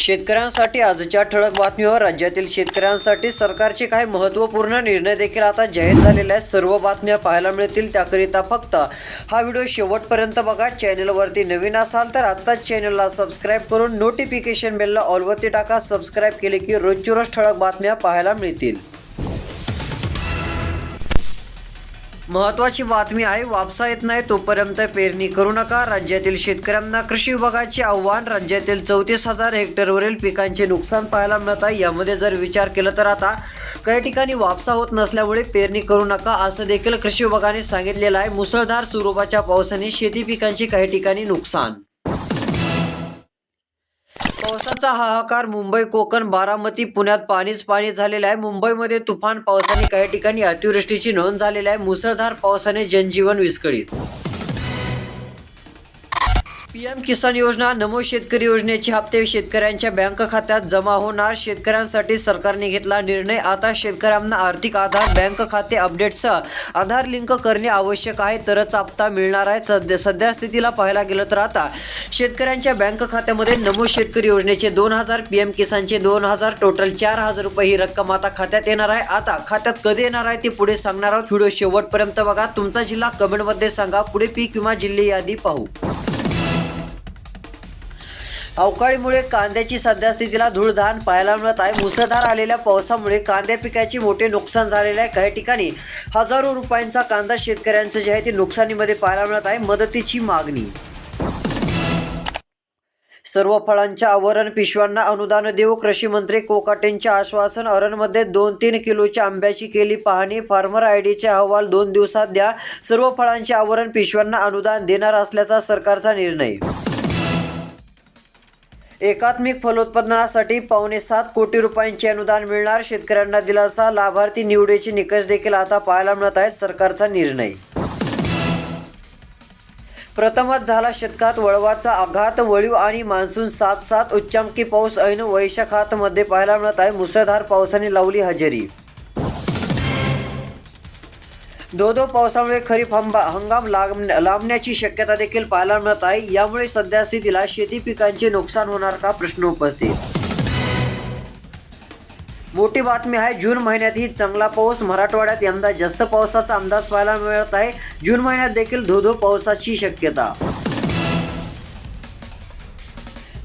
शेतकऱ्यांसाठी आजच्या ठळक बातमीवर राज्यातील शेतकऱ्यांसाठी सरकारचे काही महत्त्वपूर्ण निर्णय देखील आता जाहीर झालेले आहेत. सर्व बातम्या पाहायला मिळतील त्याकरिता फक्त हा व्हिडिओ शेवटपर्यंत बघा. चॅनलवरती नवीन असाल तर आत्ताच चॅनलला सबस्क्राईब करून नोटिफिकेशन बेलला ऑलवरती टाका. सबस्क्राईब केले की रोजची रोज ठळक बातम्या पाहायला मिळतील. महत्वाची बातमी आहे वापसा येत नाही तोपर्यंत पेरणी करू नका. राज्यातील शेतकऱ्यांना कृषी विभागाचे आव्हान राज्यातील चौतीस हजार हेक्टरवरील पिकांचे नुकसान पाहायला मिळत आहे. यामध्ये जर विचार केला तर आता काही ठिकाणी वापसा होत नसल्यामुळे पेरणी करू नका असं देखील कृषी विभागाने सांगितलेलं आहे. मुसळधार स्वरूपाच्या पावसाने शेती पिकांचे काही ठिकाणी नुकसान पावसाचा हाहाकार मुंबई कोकण बारामती पुण्यात पाणीच पाणी झालेलं आहे. मुंबईमध्ये तुफान पावसाने काही ठिकाणी अतिवृष्टीची नोंद झालेली आहे. मुसळधार पावसाने जनजीवन विस्कळीत. पीएम किसान योजना नमो शेतकरी योजनेचे हप्ते शेतकऱ्यांच्या बँक खात्यात जमा होणार. शेतकऱ्यांसाठी सरकारने घेतला निर्णय. आता शेतकऱ्यांना आर्थिक आधार बँक खाते अपडेटसह आधार लिंक करणे आवश्यक आहे. तरच हप्ता मिळणार आहे. सध्या सध्या स्थितीला पाहायला गेलं तर आता शेतकऱ्यांच्या बँक खात्यामध्ये नमो शेतकरी योजनेचे दोन हजार पी एम किसानचे दोन हजार टोटल चार हजार रुपये ही रक्कम आता खात्यात येणार आहे. आता खात्यात कधी येणार आहे ते पुढे सांगणार आहोत. व्हिडिओ शेवटपर्यंत बघा. तुमचा जिल्हा कमेंटमध्ये सांगा. पुढे पीक विमा जिल्हे यादी पाहू. अवकाळीमुळे कांद्याची सध्या स्थितीला धूळधान पाहायला मिळत आहे. मुसळधार आलेल्या पावसामुळे कांद्या पिकाचे मोठे नुकसान झालेले आहे. काही ठिकाणी हजारो रुपयांचा कांदा शेतकऱ्यांचं जे आहे ते नुकसानीमध्ये पाहायला मिळत आहे. मदतीची मागणी सर्व फळांच्या आवरण पिशव्यांना अनुदान देऊ कृषी मंत्री कोकाटेंचे आश्वासन अरणमध्ये दोन तीन किलोच्या आंब्याची केली पाहणी. फार्मर आय डीचे अहवाल दोन दिवसात द्या. सर्व फळांचे आवरण पिशव्यांना अनुदान देणार असल्याचा सरकारचा निर्णय. एकात्मिक फलोत्पादनासाठी पावणे सात कोटी रुपयांचे अनुदान मिळणार. शेतकऱ्यांना दिलासा. लाभार्थी निवडीचे निकष देखील आता पाहायला मिळत आहेत. सरकारचा निर्णय प्रथमच झाला शतकात वळवाचा आघात. वळीव आणि मान्सून सात सात उच्चांकी पाऊस ऐन वैशाखातमध्ये पाहायला मिळत आहे. मुसळधार पावसाने लावली हजेरी. दो दो पावसामुळे खरीप हंबा हंगाम लांबण्याची शक्यता देखील पाहायला मिळत आहे. यामुळे सध्या स्थितीला शेती पिकांचे नुकसान होणार का? प्रश्न उपस्थित मोठी बातमी आहे जून महिन्यातही चांगला पाऊस मराठवाड्यात यंदा जास्त पावसाचा अंदाज पाहायला मिळत आहे. जून महिन्यात देखील धोधो पावसाची शक्यता.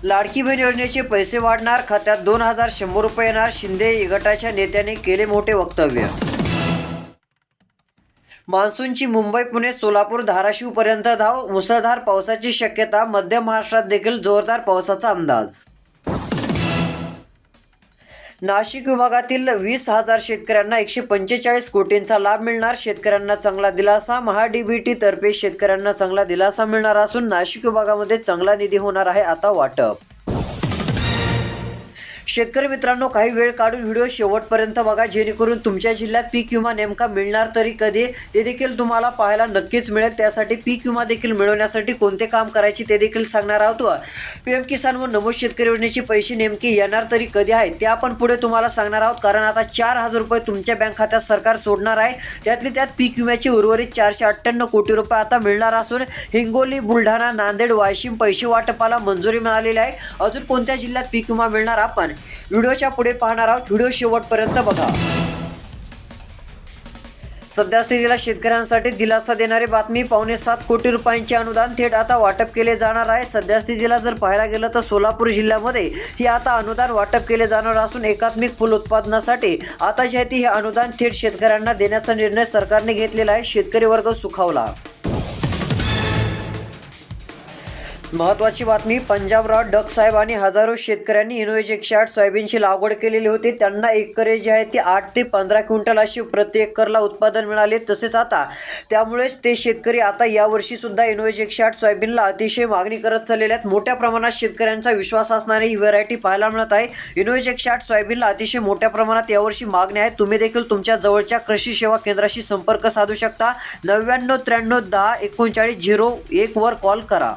लाडकी बहीण योजनेचे पैसे वाढणार खात्यात दोन हजार शंभर रुपये येणार शिंदे गटाच्या नेत्याने केले मोठे वक्तव्य. मान्सूनची मुंबई पुणे सोलापूर धाराशिव पर्यंत धाव मुसळधार पावसाची शक्यता मध्य महाराष्ट्रात देखील जोरदार पावसाचा अंदाज. नाशिक विभागातील वीस हजार शेतकऱ्यांना एकशे पंचेचाळीस कोटींचा लाभ मिळणार. शेतकऱ्यांना चांगला दिलासा महाडीबीटी तर्फे शेतकऱ्यांना चांगला दिलासा मिळणार असून नाशिक विभागामध्ये चांगला निधी होणार आहे आता वाटप. शेतकरी मित्रांनो काही वेळ काढून व्हिडिओ शेवटपर्यंत बघा जेणेकरून तुमच्या जिल्ह्यात पीक विमा नेमका मिळणार तरी कधी? ते देखील तुम्हाला पाहायला नक्कीच मिळेल. त्यासाठी पीक विमा देखील मिळवण्यासाठी कोणते काम करायचे ते देखील सांगणार आहोत. पी एम किसान व नमो शेतकरी योजनेचे पैसे नेमके येणार तरी कधी आहे ते आपण पुढे तुम्हाला सांगणार आहोत. कारण आता चार हजार रुपये तुमच्या बँक खात्यात सरकार सोडणार आहे. त्यातली त्यात पीक विम्याचे उर्वरित चारशे अठ्ठ्याण्णव कोटी रुपये आता मिळणार असून हिंगोली बुलढाणा नांदेड वाशिम पैसे वाटपाला मंजुरी मिळालेली आहे. अजून कोणत्या जिल्ह्यात पीक विमा मिळणार आपण? व्हिडिओच्या पुढे पाहणार आहोत. व्हिडिओ शेवटपर्यंत बघा. सध्या स्थितीला शेतकऱ्यांसाठी दिलासा देणारी बातमी पावणे सात कोटी रुपयांचे अनुदान थेट आता वाटप केले जाणार आहे. सध्या स्थितीला जर पाहायला गेलं तर सोलापूर जिल्ह्यामध्ये ही आता अनुदान वाटप केले जाणार असून एकात्मिक फुल उत्पादनासाठी आता जे आहे ते हे अनुदान थेट शेतकऱ्यांना देण्याचा निर्णय सरकारने घेतलेला आहे. शेतकरी वर्ग सुखावला. महत्वाची बातमी पंजाबराव डक साहेब आणि हजारो शेतकऱ्यांनी इनोवेज एकशे आठ सोयाबीनची लागवड केलेली होती. त्यांना एकरे जे आहे ते आठ ते पंधरा क्विंटल अशी प्रति एकरला उत्पादन मिळाले. तसेच आता त्यामुळेच ते शेतकरी आता यावर्षी सुद्धा इनोवेज एकशे आठ सोयाबीनला अतिशय मागणी करत चाललेले आहेत. मोठ्या प्रमाणात शेतकऱ्यांचा विश्वास असणारी ही व्हरायटी पाहायला मिळत आहे. इनोवेज एकशे आठ सोयाबीनला अतिशय मोठ्या प्रमाणात यावर्षी मागणी आहे. तुम्ही देखील तुमच्या जवळच्या कृषी सेवा केंद्राशी संपर्क साधू शकता. नव्याण्णव त्र्याण्णव दहा एकोणचाळीस झिरो एकवर कॉल करा.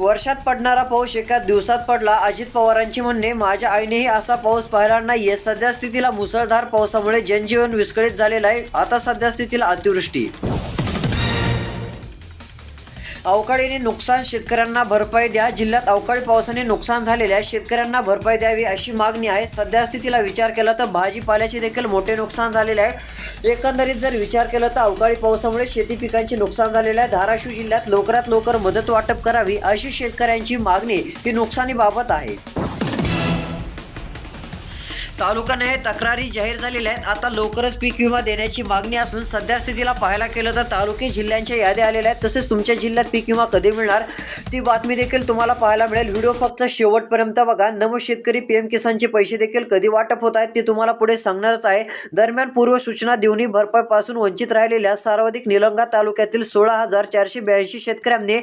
वर्षात पडणारा पाऊस एका दिवसात पडला. अजित पवारांची म्हणणे माझ्या आईनेही असा पाऊस पाहिला नाहीये. सध्या स्थितीला मुसळधार पावसामुळे जनजीवन विस्कळीत झालेलं आहे. आता सध्या स्थितीला अतिवृष्टी. अवकाळीने नुकसान शेतकऱ्यांना भरपाई द्या. जिल्ह्यात अवकाळी पावसाने नुकसान झालेल्या शेतकऱ्यांना भरपाई द्यावी अशी मागणी आहे. सध्या स्थितीला विचार केला तर भाजीपाल्याचे देखील मोठे नुकसान झालेले आहे. एकंदरीत जर विचार केला तर अवकाळी पावसामुळे शेती पिकांचे नुकसान झालेले आहे. धाराशिव जिल्ह्यात लवकरात लवकर मदत वाटप करावी अशी शेतकऱ्यांची मागणी ही नुकसानीबाबत आहे. तालुक्याने हे तक्रारी जाहीर झालेल्या आहेत. आता लवकरच पीक विमा देण्याची मागणी असून सध्या स्थितीला पाहायला केलं तर तालुके जिल्ह्यांच्या याद्या आलेल्या आहेत. तसेच तुमच्या जिल्ह्यात पीक विमा कधी मिळणार? ती बातमी देखील तुम्हाला पाहायला मिळेल. व्हिडिओ फक्त शेवटपर्यंत बघा. नमो शेतकरी पीएम किसानचे पैसे देखील कधी वाटप होत आहेत ते तुम्हाला पुढे सांगणारच आहे. दरम्यान पूर्व सूचना देऊनही भरपाईपासून वंचित राहिलेल्या सर्वाधिक निलंगा तालुक्यातील सोळा हजार चारशे ब्याऐंशी शेतकऱ्यांनी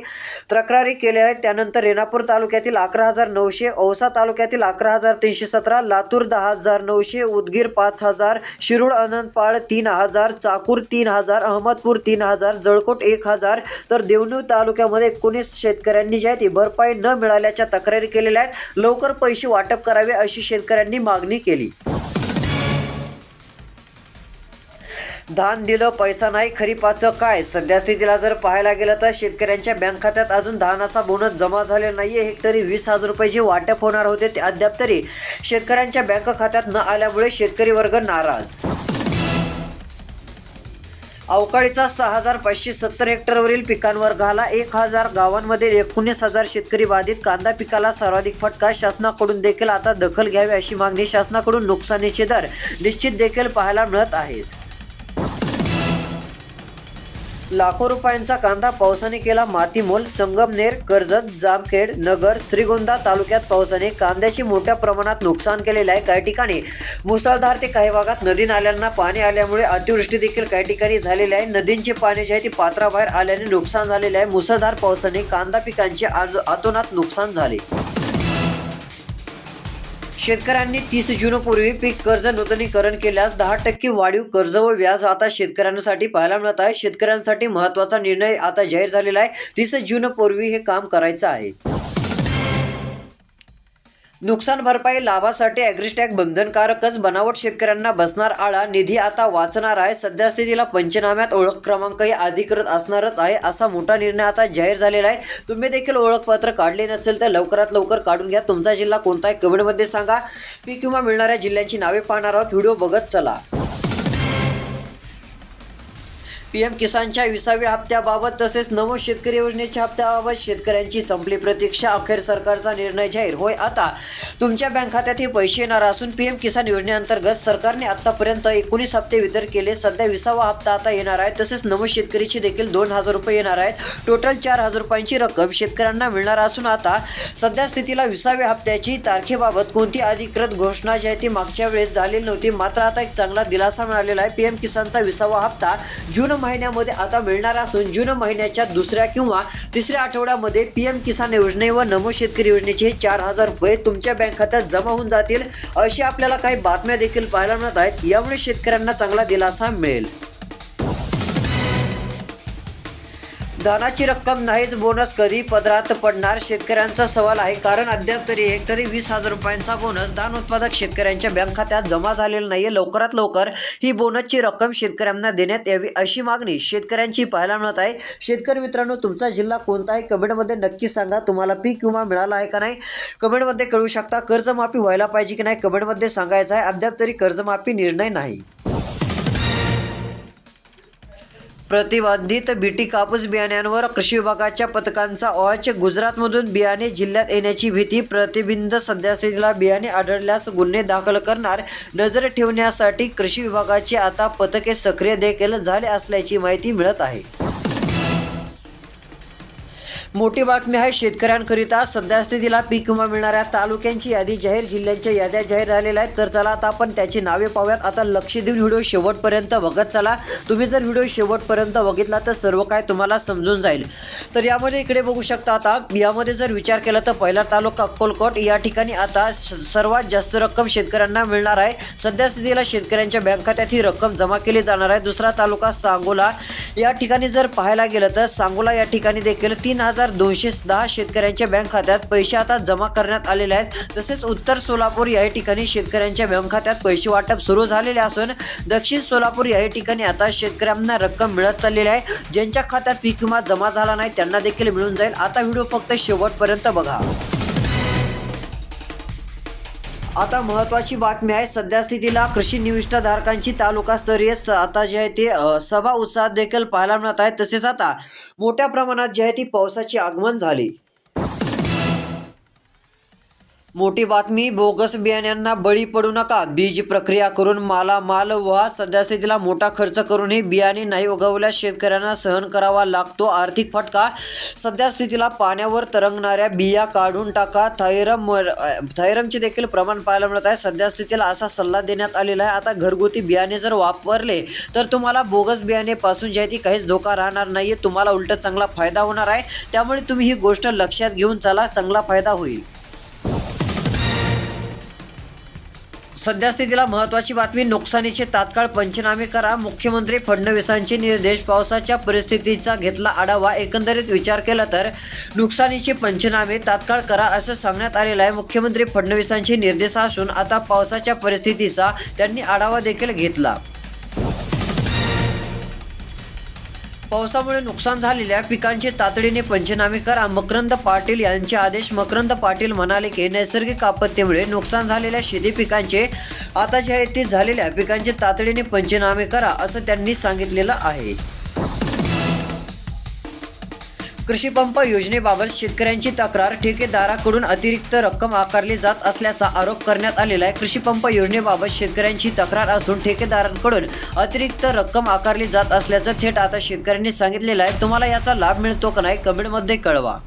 तक्रारी केल्या आहेत. त्यानंतर रेणापूर तालुक्यातील अकरा हजार नऊशे औसा तालुक्यातील अकरा हजार तीनशे सतरा लातूर दहा हजार हजार नऊशे उदगीर पाच हजार शिरूळ अनंतपाळ तीन हजार चाकूर तीन हजार अहमदपूर तीन हजार जळकोट एक हजार. तर देवणू तालुक्यामध्ये एकोणीस शेतकऱ्यांनी जे आहे ती भरपाई न मिळाल्याच्या तक्रारी केलेल्या आहेत. लवकर पैसे वाटप करावे अशी शेतकऱ्यांनी मागणी केली. धान दिलं पैसा नाही खरीपाचं काय? सध्या स्थितीला जर पाहायला गेलं तर शेतकऱ्यांच्या बँक खात्यात अजून धानाचा बोनस जमा झालेला नाहीये. हेक्टरी वीस हजार रुपये वाटप होणार होते ते अद्याप तरी शेतकऱ्यांच्या बँक खात्यात न आल्यामुळे शेतकरी वर्ग नाराज. अवकाळीचा सहा हजार पाचशे सत्तर हेक्टरवरील पिकांवर घाला. एक हजार गावांमध्ये एकोणीस हजार शेतकरी बाधित. कांदा पिकाला सर्वाधिक फटका. शासनाकडून देखील आता दखल घ्यावी अशी मागणी. शासनाकडून नुकसानीचे दर निश्चित देखील पाहायला मिळत आहेत. लाखो रुपयांचा कांदा पावसाने केला मातीमोल संगमनेर कर्जत जामखेड नगर श्रीगोंदा तालुक्यात पावसाने कांद्याचे मोठ्या प्रमाणात नुकसान केलेले आहे. काही ठिकाणी मुसळधार ते काही भागात नदी नाल्यांना पाणी आल्यामुळे अतिवृष्टी देखील काही ठिकाणी झालेली आहे. नदींचे पाणी जे आहे ते पात्राबाहेर आल्याने नुकसान झालेले आहे. मुसळधार पावसाने कांदा पिकांचे आज अतोनात नुकसान झाले. शेतकऱ्यांनी तीस जूनपूर्वी पीक कर्ज नूतनीकरण केल्यास दहा टक्के वाढीव कर्ज व व्याज आता शेतकऱ्यांसाठी पाहायला मिळत आहे. शेतकऱ्यांसाठी महत्त्वाचा निर्णय आता जाहीर झालेला आहे. तीस जूनपूर्वी हे काम करायचं आहे. नुकसान भरपाई लाभासाठी ॲग्रिस्टॅग बंधनकारकच बनावट शेतकऱ्यांना बसणार आळा. निधी आता वाचणार आहे. सध्या स्थितीला पंचनाम्यात ओळख क्रमांकही अधिकृत असणारच आहे असा मोठा निर्णय आता जाहीर झालेला आहे. तुम्ही देखील ओळखपत्र काढले नसेल तर लवकरात लवकर काढून घ्या. तुमचा जिल्हा कोणता आहे कमेंटमध्ये सांगा. पीक विमा मिळणाऱ्या जिल्ह्यांची नावे पाहणार आहोत. व्हिडिओ बघत चला. पीएम किसानच्या विसाव्या हप्त्याबाबत तसेच नव शेतकरी योजनेच्या हप्त्याबाबत शेतकऱ्यांची संपली प्रतीक्षा. अखेर सरकारचा निर्णय जाहीर. होय आता तुमच्या बँक खात्यात हे पैसे येणार असून पीएम किसान योजनेअंतर्गत सरकारने आतापर्यंत एकोणीस हप्ते वितरित केले. सध्या विसावा हप्ता आता येणार आहे. तसेच नमो शेतकरीचे देखील दोन हजार रुपये येणार आहेत. टोटल चार हजार रुपयांची रक्कम शेतकऱ्यांना मिळणार असून आता सध्या स्थितीला विसाव्या हप्त्याची तारखेबाबत कोणती अधिकृत घोषणा जी आहे ती मागच्या वेळेस झालेली नव्हती. मात्र आता एक चांगला दिलासा मिळालेला आहे. पीएम किसानचा विसावा हप्ता जून महिन्यामध्ये आता मिळणार असून जून महिन्याच्या दुसऱ्या किंवा तिसऱ्या आठवड्यामध्ये पीएम किसान योजने व नमो शेतकरी योजनेचे हे चार हजार रुपये तुमच्या बँक खात्यात जमा होऊन जातील अशी आपल्याला काही बातम्या देखील पाहायला मिळत आहेत. यामुळे शेतकऱ्यांना चांगला दिलासा मिळेल. धानाची रक्कम नाहीच बोनस कधी पदरात पडणार? शेतकऱ्यांचा सवाल आहे. कारण अद्याप तरी हेक्टरी वीस हजार रुपयांचा बोनस धान उत्पादक शेतकऱ्यांच्या बँक खात्यात जमा झालेला नाहीये. लवकरात लवकर ही बोनसची रक्कम शेतकऱ्यांना देण्यात यावी अशी मागणी शेतकऱ्यांची पाहायला मिळत आहे. शेतकरी मित्रांनो तुमचा जिल्हा कोणता आहे? कमेंटमध्ये नक्की सांगा. तुम्हाला पीक विमा मिळाला आहे का नाही? कमेंटमध्ये कळू शकता. कर्जमाफी व्हायला पाहिजे की नाही? कमेंटमध्ये सांगायचं आहे. अद्याप तरी कर्जमाफी निर्णय नाही. प्रतिबंधित बीटी कापूस बियाण्यांवर कृषी विभागाच्या पथकांचा ऑच गुजरातमधून बियाणे जिल्ह्यात येण्याची भीती. प्रतिबंध सध्यास्थितीला बियाणे आढळल्यास गुन्हे दाखल करणार. नजर ठेवण्यासाठी कृषी विभागाचे आता पथके सक्रिय देखील झाले असल्याची माहिती मिळत आहे. मोठी बातमी आहे शेतकऱ्यांकरिता सध्या स्थितीला पीक विमा मिळणाऱ्या तालुक्यांची यादी जाहीर जिल्ह्यांच्या याद्या जाहीर झालेल्या आहेत. तर चला आता आपण त्याची नावे पाहूयात. आता लक्ष देऊन व्हिडिओ शेवटपर्यंत बघत चला. तुम्ही जर व्हिडिओ शेवटपर्यंत बघितला तर सर्व काय तुम्हाला समजून जाईल. तर यामध्ये इकडे बघू शकता आता यामध्ये जर विचार केला तर पहिला तालुका अक्कलकोट. या ठिकाणी आता सर्वात जास्त रक्कम शेतकऱ्यांना मिळणार आहे. सध्या स्थितीला शेतकऱ्यांच्या बँक खात्यात ही रक्कम जमा केली जाणार आहे. दुसरा तालुका सांगोला. या ठिकाणी जर पाहायला गेलं तर सांगोला या ठिकाणी देखील तीन हजार हजार दोनशे दहा शेतकऱ्यांच्या बँक खात्यात पैसे आता जमा करण्यात आलेले आहेत. तसेच उत्तर सोलापूर या ठिकाणी शेतकऱ्यांच्या बँक खात्यात पैसे वाटप सुरू झालेले असून दक्षिण सोलापूर या ठिकाणी आता शेतकऱ्यांना रक्कम मिळत चाललेली आहे. ज्यांच्या खात्यात पीक विमा जमा झाला नाही त्यांना देखील मिळून जाईल. आता व्हिडिओ फक्त शेवटपर्यंत बघा. आता महत्वाची बातमी आहे सध्या स्थितीला कृषी निविष्ठाधारकांची तालुकास्तरीय स- आता जे आहे ते सभा उत्साहात देखील पाहायला मिळत आहे. तसेच आता मोठ्या प्रमाणात जे आहे ती पावसाचे आगमन झाले. मोठी बातमी बोगस बियाण्यांना बळी पडू नका. बीज प्रक्रिया करून माला माल व्हा सध्या स्थितीला मोठा खर्च करूनही बियाणे नाही उगवल्यास शेतकऱ्यांना सहन करावा लागतो. आर्थिक फटका सध्या स्थितीला पाण्यावर तरंगणाऱ्या बिया काढून टाका. थायरम थायरमचे देखील प्रमाण पाहायला मिळत आहे. सध्या स्थितीला असा सल्ला देण्यात आलेला आहे. आता घरगुती बियाणे जर वापरले तर तुम्हाला बोगस बियाणेपासून जे आहे ती काहीच धोका राहणार नाही तुम्हाला उलट चांगला फायदा होणार आहे. त्यामुळे तुम्ही ही गोष्ट लक्षात घेऊन चला. चांगला फायदा होईल. सध्या स्थितीला महत्त्वाची बातमी नुकसानीचे तात्काळ पंचनामे करा. मुख्यमंत्री फडणवीसांचे निर्देश पावसाच्या परिस्थितीचा घेतला आढावा. एकंदरीत विचार केला तर नुकसानीचे पंचनामे तात्काळ करा असं सांगण्यात आलेलं आहे. मुख्यमंत्री फडणवीसांचे निर्देश असून आता पावसाच्या परिस्थितीचा त्यांनी आढावा देखील घेतला. पावसामुळे नुकसान झालेल्या पिकांचे तातडीने पंचनामे करा मकरंद पाटील यांचे आदेश मकरंद पाटील म्हणाले की नैसर्गिक आपत्तीमुळे नुकसान झालेल्या शेती पिकांचे आता जे आहे ते झालेल्या पिकांचे तातडीने पंचनामे करा असं त्यांनी सांगितलेलं आहे. कृषी पंप योजनेबाबत शेतकऱ्यांची तक्रार ठेकेदाराकडून अतिरिक्त रक्कम आकारली जात असल्याचा आरोप करण्यात आलेला आहे. कृषी पंप योजनेबाबत शेतकऱ्यांची तक्रार असून ठेकेदारांकडून अतिरिक्त रक्कम आकारली जात असल्याचं थेट आता शेतकऱ्यांनी सांगितलेलं आहे. तुम्हाला याचा लाभ मिळतो का नाही कमेंटमध्ये कळवा.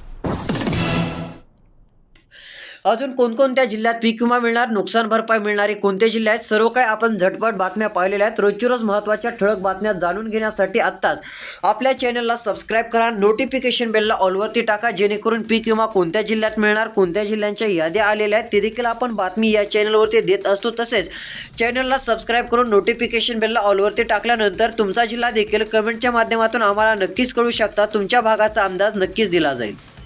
अजून कोणकोणत्या जिल्ह्यात पीक विमा मिळणार नुकसान भरपाई मिळणारे कोणते जिल्हे आहेत सर्व काही आपण झटपट बातम्या पाहिलेल्या आहेत. रोजची रोज महत्त्वाच्या ठळक बातम्या जाणून घेण्यासाठी आत्ताच आपल्या चॅनलला सबस्क्राईब करा. नोटिफिकेशन बेलला ऑलवरती टाका जेणेकरून पीक विमा कोणत्या जिल्ह्यात मिळणार कोणत्या जिल्ह्यांच्या याद्या आलेल्या आहेत ते देखील आपण बातमी या चॅनलवरती देत असतो. तसेच चॅनलला सबस्क्राईब करून नोटिफिकेशन बेलला ऑलवरती टाकल्यानंतर तुमचा जिल्हा देखील कमेंटच्या माध्यमातून आम्हाला नक्कीच कळू शकता. तुमच्या भागाचा अंदाज नक्कीच दिला जाईल.